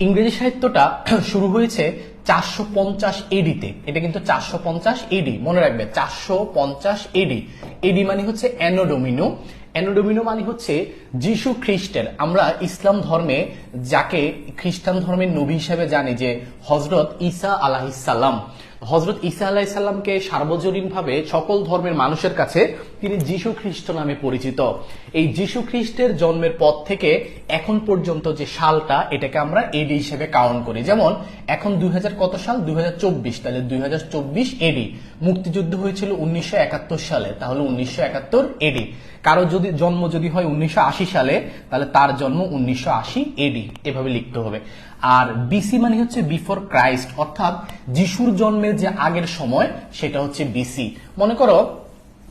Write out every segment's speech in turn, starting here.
ইংরেজি সাহিত্যটা শুরু হয়েছে চারশো পঞ্চাশ এডিতে এটা কিন্তু চারশো পঞ্চাশ এডি মনে রাখবে, চারশো পঞ্চাশ এডি এডি মানে হচ্ছে অ্যানোডোমিনো। অ্যানোডোমিনো মানে হচ্ছে যিশু খ্রিস্টের। আমরা ইসলাম ধর্মে যাকে খ্রিস্টান ধর্মের নবী হিসেবে জানি যে হজরত ইসা আলাহিসাল্লাম হজরত ঈসা আলাহিসাল্লামকে সার্বজনীনভাবে সকল ধর্মের মানুষের কাছে তিনি যিশু খ্রিস্ট নামে পরিচিত। এই যিশু খ্রিস্টের জন্মের পর থেকে এখন পর্যন্ত যে সালটা, এটাকে আমরা এডি হিসেবে কাউন্ট করি। যেমন, এখন দুই হাজার কত সাল? দুই হাজার চব্বিশ। তাহলে দুই হাজার চব্বিশ এডি মুক্তিযুদ্ধ হয়েছিল উনিশশো একাত্তর সালে। তাহলে উনিশশো একাত্তর এডি কারও যদি জন্ম যদি হয় উনিশশো আশি সালে, তাহলে তার জন্ম উনিশশো আশি এডি এভাবে লিখতে হবে। আর বিসি মানে হচ্ছে বিফোর ক্রাইস্ট অর্থাৎ যিশুর জন্মের যে আগের সময়, সেটা হচ্ছে বিসি মনে করো,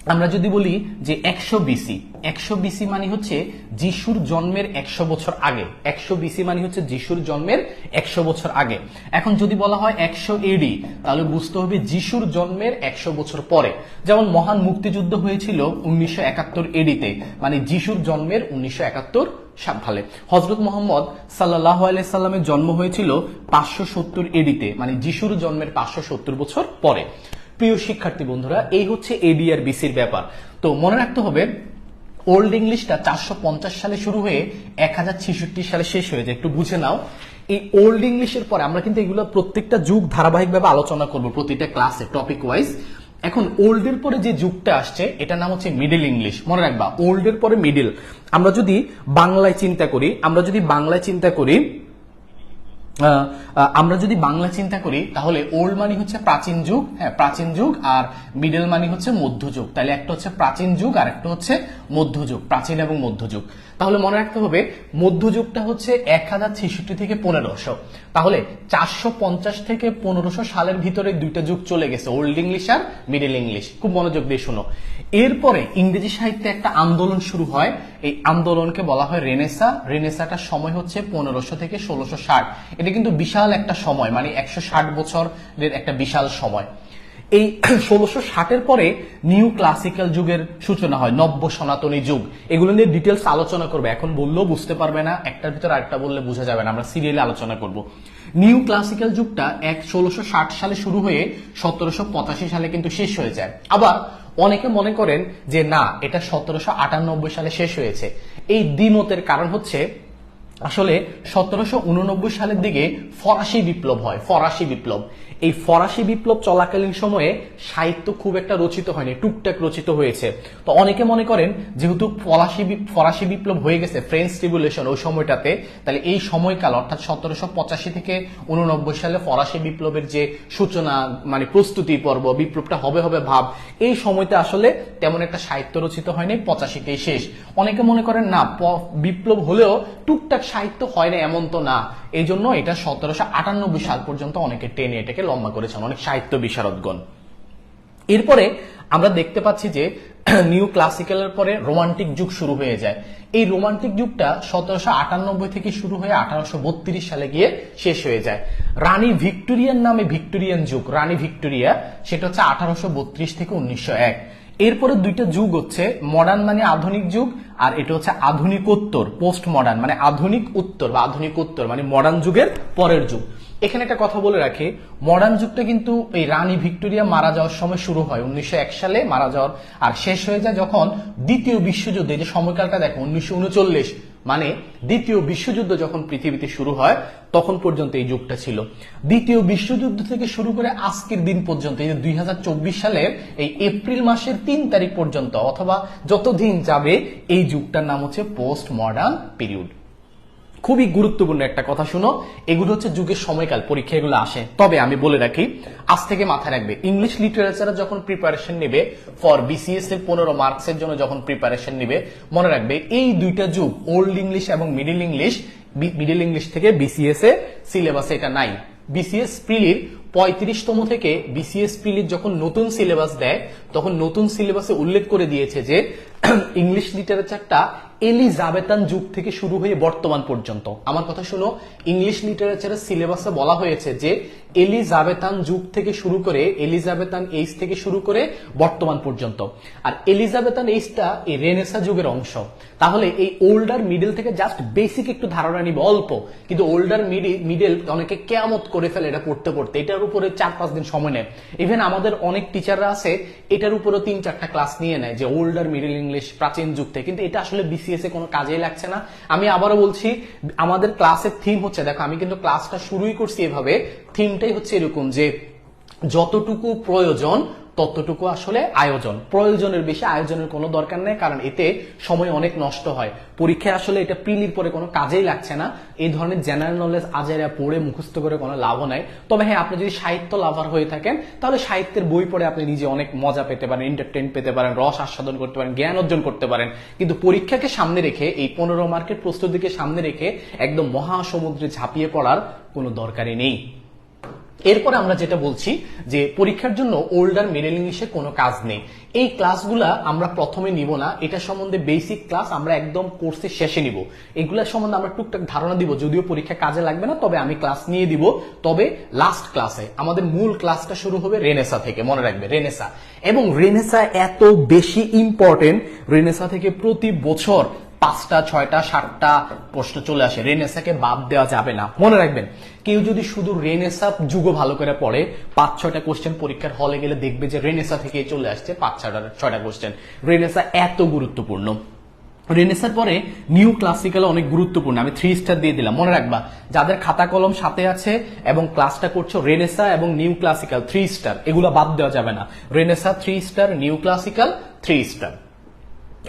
আমরা যদি বলি যে একশো বিসি একশো বিসি মানে হচ্ছে যিশুর জন্মের একশো বছর আগে। একশো বিসি মানে হচ্ছে যিশুর জন্মের একশো বছর আগে। এখন যদি বলা হয় একশো এডি তাহলে বুঝতে হবে যিশুর জন্মের একশো বছর পরে। যেমন মহান মুক্তিযুদ্ধ হয়েছিল উনিশশো একাত্তর এডিতে মানে যিশুর জন্মের উনিশশো একাত্তর সালে হজরত মোহাম্মদ সাল্লাহ আলাইসাল্লামের জন্ম হয়েছিল পাঁচশো সত্তর এডিতে মানে যিশুর জন্মের পাঁচশো সত্তর বছর পরে। প্রিয় শিক্ষার্থী বন্ধুরা, এই হচ্ছে এডি আর বিসির ব্যাপার। তো মনে রাখতে হবে ওল্ড ইংলিশটা চারশো পঞ্চাশ সালে শুরু হয়ে এক হাজার ছেষট্টি সালে শেষ হয়ে যায়। একটু বুঝে নাও। এই ওল্ড ইংলিশের পরে আমরা কিন্তু এগুলো প্রত্যেকটা যুগ ধারাবাহিকভাবে আলোচনা করব প্রতিটা ক্লাসে টপিক ওয়াইজ এখন ওল্ডের পরে যে যুগটা আসছে, এটার নাম হচ্ছে মিডিল ইংলিশ মনে রাখবা, ওল্ডের পরে মিডিল আমরা যদি বাংলায় চিন্তা করি, আমরা যদি বাংলায় চিন্তা করি আমরা যদি বাংলা চিন্তা করি, তাহলে ওল্ড মানি হচ্ছে প্রাচীন যুগ হ্যাঁ প্রাচীন যুগ, আর মিডল মানি হচ্ছে মধ্যযুগ। তাহলে একটা হচ্ছে প্রাচীন যুগ, আর একটা হচ্ছে মধ্যযুগ, প্রাচীন এবং মধ্যযুগ। তাহলে মনে রাখতে হবে, মধ্যযুগটা হচ্ছে এক হাজার ছেষট্টি থেকে পনেরোশো। তাহলে চারশো পঞ্চাশ থেকে পনেরোশো সালের ভিতরে দুইটা যুগ চলে গেছে ওল্ড ইংলিশ আর মিডল ইংলিশ খুব মনোযোগ দিয়ে শোনো। এরপরে ইংরেজি সাহিত্যে একটা আন্দোলন শুরু হয়। এই আন্দোলনকে বলা হয় রেনেসা। রেনেসাটার সময় হচ্ছে পনেরোশো থেকে ষোলোশো ষাট। এটা কিন্তু বিশাল একটা সময় মানে একশো ষাট বছরের একটা বিশাল সময়। এই ষোলোশো ষাটের পরে নিউ ক্লাসিক্যাল যুগের সূচনা হয়, নব্য সনাতনী যুগ। এগুলো নিয়ে ডিটেলস আলোচনা করবে। এখন বললেও বুঝতে পারবে না, একটার ভিতর আরেকটা বললে বোঝা যাবে না। আমরা সিরিয়ালে আলোচনা করব। নিউ ক্লাসিক্যাল যুগটা এক ষোলোশো ষাট সালে শুরু হয়ে সতেরোশো পঁচাশি সালে কিন্তু শেষ হয়ে যায়। আবার অনেকে মনে করেন যে না, এটা সতেরোশো আটানব্বই সালে শেষ হয়েছে। এই দ্বিমতের কারণ হচ্ছে আসলে সতেরোশো উননব্বই সালের দিকে ফরাসি বিপ্লব হয়, ফরাসি বিপ্লব। এই ফরাসি বিপ্লব চলাকালীন সময়ে সাহিত্য খুব একটা রচিত হয়নি, টুকটাক রচিত হয়েছে। তো অনেকে মনে করেন, যেহেতু ফরাসি ফরাসি বিপ্লব হয়ে গেছে ফ্রেঞ্চ রিভলিউশন ওই সময়টাতে, তাহলে এই সময়কাল, অর্থাৎ সতেরোশো পঁচাশি থেকে উননব্বই সালে ফরাসি বিপ্লবের যে সূচনা মানে প্রস্তুতি পর্ব, বিপ্লবটা হবে হবে ভাব, এই সময়তে আসলে তেমন একটা সাহিত্য রচিত হয়নি, পঁচাশিতেই শেষ। অনেকে মনে করেন, না বিপ্লব হলেও টুকটাক সাহিত্য হয় না, এমন তো না। এই জন্য এটা সতেরোশো আটানব্বই সাল পর্যন্ত অনেকে টেনে এটাকে লম্বা করেছেন, অনেক সাহিত্য বিশারদগণ। এরপরে আমরা দেখতে পাচ্ছি যে নিউ ক্লাসিক্যালের পরে রোমান্টিক যুগ শুরু হয়ে যায়। এই রোমান্টিক যুগটা সতেরোশো আটানব্বই থেকে শুরু হয়ে আঠারোশো বত্রিশ সালে গিয়ে শেষ হয়ে যায়। রানী ভিক্টোরিয়ান নামে ভিক্টোরিয়ান যুগ, রানী ভিক্টোরিয়া, সেটা হচ্ছে আঠারোশো বত্রিশ থেকে উনিশশো এক। এরপরে দুইটা যুগ হচ্ছে মডার্ন মানে আধুনিক যুগ, আর এটা হচ্ছে আধুনিকোত্তর পোস্ট মডার্ন মানে আধুনিক উত্তর বা আধুনিক উত্তর মানে মডার্ন যুগের পরের যুগ। এখানে একটা কথা বলে রাখি মডার্ন যুগটা কিন্তু এই রানী ভিক্টোরিয়া মারা যাওয়ার সময় শুরু হয়, উনিশশো এক সালে মারা যাওয়ার, আর শেষ হয়ে যায় যখন দ্বিতীয় বিশ্বযুদ্ধে যে সময়কালটা দেখো, উনিশশো উনচল্লিশ মানে দ্বিতীয় বিশ্বযুদ্ধ যখন পৃথিবীতে শুরু হয়, তখন পর্যন্ত এই যুগটা ছিল। দ্বিতীয় বিশ্বযুদ্ধ থেকে শুরু করে আজকের দিন পর্যন্ত, এই দুই সালের এই এপ্রিল মাসের তিন তারিখ পর্যন্ত, অথবা যতদিন যাবে, এই যুগটার নাম হচ্ছে পোস্ট মডার্ন পিরিয়ড খুবই গুরুত্বপূর্ণ একটা কথা শুনো। এগুলো হচ্ছে যুগের সময়কাল, পরীক্ষা এগুলো আসে। তবে আমি বলে রাখি, আজ থেকে মাথায় রাখবে ইংলিশ লিটারেচারে যখন প্রিপারেশন নেবে ফর বিসিএস এর পনেরো মার্কসের জন্য যখন প্রিপারেশন নেবে, মনে রাখবে, এই দুইটা যুগ ওল্ড ইংলিশ এবং মিডিল ইংলিশ মিডিল ইংলিশ থেকে বিসিএস এ সিলেবাসে এটা নাই। বিসিএস প্রিলির পঁয়ত্রিশতম থেকে বিসিএস প্রিলির যখন নতুন সিলেবাস দেয়, তখন নতুন সিলেবাসে উল্লেখ করে দিয়েছে যে ইংলিশ লিটারেচারটা এলিজাবেতান যুগ থেকে শুরু হয়ে বর্তমান পর্যন্ত। আমার কথা শুনো ইংলিশ লিটারেচারের সিলেবাসে বলা হয়েছে যে এলিজাবেতান যুগ থেকে শুরু করে এলিজাবেতান এইস থেকে শুরু করে বর্তমান পর্যন্ত। আর এলিজাবেতান এইসটা এই রেনেসা যুগের অংশ। তাহলে এই ওল্ডার মিডল থেকে জাস্ট বেসিক একটু ধারণা নিবে অল্প। কিন্তু ওল্ডার মিডল অনেকে কেয়ামত করে ফেলে এটা পড়তে পড়তে এটার উপরে চার পাঁচ দিন সময় নেয়। ইভেন আমাদের অনেক টিচাররা আছে, এটার উপরে তিন চারটা ক্লাস নিয়ে নেয় যে ওল্ডার মিডল ইংলিশ প্রাচীন যুগ থেকে কিন্তু এটা আসলে বিসিএস এ কোনো কাজেই লাগছে না। আমি আবারও বলছি, আমাদের ক্লাসের থিম হচ্ছে, দেখো আমি কিন্তু ক্লাসটা শুরুই করছি এভাবে। থিমটাই হচ্ছে এরকম যে যতটুকু প্রয়োজন, ততটুকু আসলে আয়োজন। প্রয়োজনের বেশি আয়োজনের কোনো দরকার নেই, কারণ এতে সময় অনেক নষ্ট হয়। পরীক্ষায় আসলে এটা প্রিলির পরে কোনো কাজেই লাগছে না। এই ধরনের জেনারেল নলেজ আজারা পড়ে মুখস্থ করে কোনো লাভও নাই। তবে হ্যাঁ আপনি যদি সাহিত্য লাভার হয়ে থাকেন, তাহলে সাহিত্যের বই পড়ে আপনি নিজে অনেক মজা পেতে পারেন এন্টারটেন পেতে পারেন, রস আস্বাদন করতে পারেন, জ্ঞান অর্জন করতে পারেন। কিন্তু পরীক্ষাকে সামনে রেখে, এই পনেরো মার্কের প্রস্তুতিকে সামনে রেখে একদম মহাসমুদ্রে ঝাঁপিয়ে পড়ার কোনো দরকারই নেই। এরপরে আমরা যেটা বলছি যে পরীক্ষার জন্য ওল্ডার মিডল ইংলিশে কোনো কাজ নেই। এই ক্লাসগুলা আমরা প্রথমে নিব না। এটা সম্বন্ধে বেসিক ক্লাস আমরা একদম কোর্সের শেষে নিব। এগুলা সম্বন্ধে আমরা টুকটাক ধারণা দিব, যদিও পরীক্ষা কাজে লাগবে না, তবে আমি ক্লাস নিয়ে দিব। তবে লাস্ট ক্লাসে আমাদের মূল ক্লাসটা শুরু হবে রেনেসা থেকে, মনে রাখবে রেনেসা এবং রেনেসা এত বেশি ইম্পর্টেন্ট রেনেসা থেকে প্রতি বছর পাঁচটা, ছয়টা, সাতটা প্রশ্ন চলে আসে। রেনেসাকে বাদ দেওয়া যাবে না। মনে রাখবেন, কেউ যদি শুধু রেনেসা যুগ ভালো করে পড়ে, পাঁচ, ছয়টা কোশ্চেন পরীক্ষার হলে গেলে দেখবে যে রেনেসা থেকে চলে আসছে পাঁচ, ছয়টা ছয়টা কোশ্চেন রেনেসা এত গুরুত্বপূর্ণ। রেনেসার পরে নিউ ক্লাসিক্যাল অনেক গুরুত্বপূর্ণ। আমি থ্রি স্টার দিয়ে দিলাম। মনে রাখবা, যাদের খাতা কলম সাথে আছে এবং ক্লাসটা করছ, রেনেসা এবং নিউ ক্লাসিক্যাল থ্রি স্টার এগুলো বাদ দেওয়া যাবে না। Renaissance three star new classical three star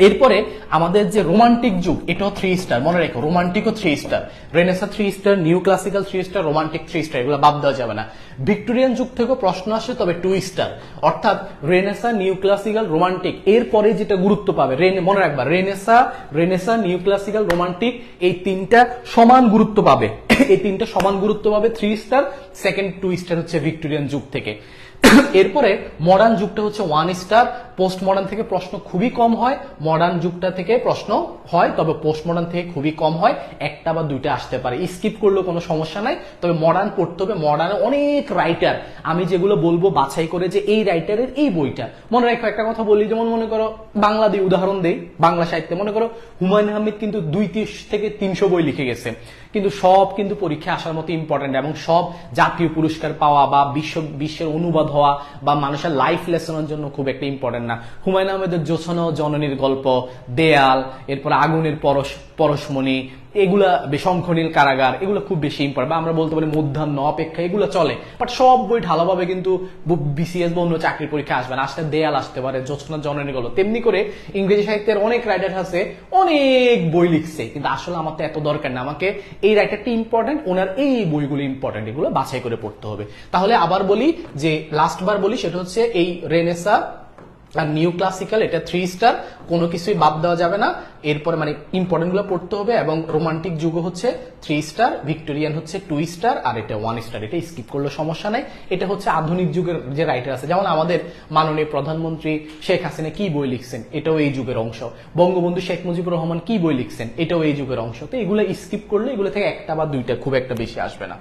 এরপরে আমাদের যে রোমান্টিক যুগ, এটাও থ্রি স্টার মনে রেখো রোমান্টিকও three star renaissance three star new classical three star romantic three star এগুলো বাদ দেওয়া যাবে না। ভিক্টোরিয়ান যুগ থেকেও প্রশ্ন আসে, তবে টু স্টার অর্থাৎ রেনেসা নিউ ক্লাসিক্যাল রোমান্টিক এরপরে যেটা গুরুত্ব পাবে মনে রাখবা renaissance renaissance new classical romantic এই তিনটা সমান গুরুত্ব পাবে। এই তিনটা সমান গুরুত্ব পাবে three star second two star হচ্ছে ভিক্টোরিয়ান যুগ থেকে। এরপরে মডার্ন যুগটা হচ্ছে ওয়ান স্টার পোস্ট মডার্ন থেকে প্রশ্ন খুবই কম হয় মডার্ন যুগটা থেকে প্রশ্ন হয়, তবে পোস্ট মডার্ন থেকে খুবই কম হয়, একটা বা দুইটা আসতে পারে। স্কিপ করলেও কোনো সমস্যা নাই, তবে মডার্ন পড়তে হবে মডার্নে অনেক রাইটার আমি যেগুলো বলব বাছাই করে যে এই রাইটারের এই বইটা। মনে রাখো, একটা কথা বলি, যেমন মনে করো, বাংলা দিয়ে উদাহরণ দেই, বাংলা সাহিত্যে। মনে করো, হুমায়ুন আহমেদ কিন্তু দুই তিরিশ থেকে তিনশো বই লিখে গেছে। কিন্তু সব কিন্তু পরীক্ষা আসার মতো ইম্পর্টেন্ট এবং সব জাতীয় পুরস্কার পাওয়া বা বিশ্ব, বিশ্বের অনুবাদ হওয়া বা মানুষের লাইফ লেসনের জন্য খুব একটা ইম্পর্টেন্ট না। হুমায়ুন আহমেদের জোছনা জননীর গল্প, দেয়াল, এরপর আগুনের পরশ, পরশমণি, এগুলা শঙ্খনীল কারাগার, এগুলো খুব বেশি ইম্পর্টেন্ট বা আমরা বলতে পারি মধ্যাহ্ন, অপেক্ষা, এগুলো চলে। বাট সব বই ঢালাভাবে কিন্তু বিসিএস বা অন্য চাকরির পরীক্ষা আসবে না। আসলে দেয়াল আসতে পারে, জোছনা জননী গল্প। তেমনি করে ইংরেজি সাহিত্যের অনেক রাইটার আছে, অনেক বই লিখছে। কিন্তু আসলে আমার তো এত দরকার না। আমাকে এই রাইটারটি ইম্পর্টেন্ট ওনার এই বইগুলো ইম্পর্টেন্ট এগুলো বাছাই করে পড়তে হবে। তাহলে আবার বলি যে লাস্ট বার বলি, সেটা হচ্ছে এই রেনেসা আর নিউ ক্লাসিক্যাল এটা থ্রি স্টার কোনো কিছুই বাদ দেওয়া যাবে না। এরপরে মানে ইম্পর্টেন্টগুলো পড়তে হবে এবং রোমান্টিক যুগ হচ্ছে থ্রি স্টার ভিক্টোরিয়ান হচ্ছে টু স্টার আর এটা ওয়ান স্টার এটা স্কিপ করলে সমস্যা নাই। এটা হচ্ছে আধুনিক যুগের যে রাইটার আছে, যেমন আমাদের মাননীয় প্রধানমন্ত্রী শেখ হাসিনা কি বই লিখছেন, এটাও এই যুগের অংশ। বঙ্গবন্ধু শেখ মুজিবুর রহমান কি বই লিখছেন, এটাও এই যুগের অংশ। তো এগুলো স্কিপ করলে এগুলো থেকে একটা বা দুইটা খুব একটা বেশি আসবে না।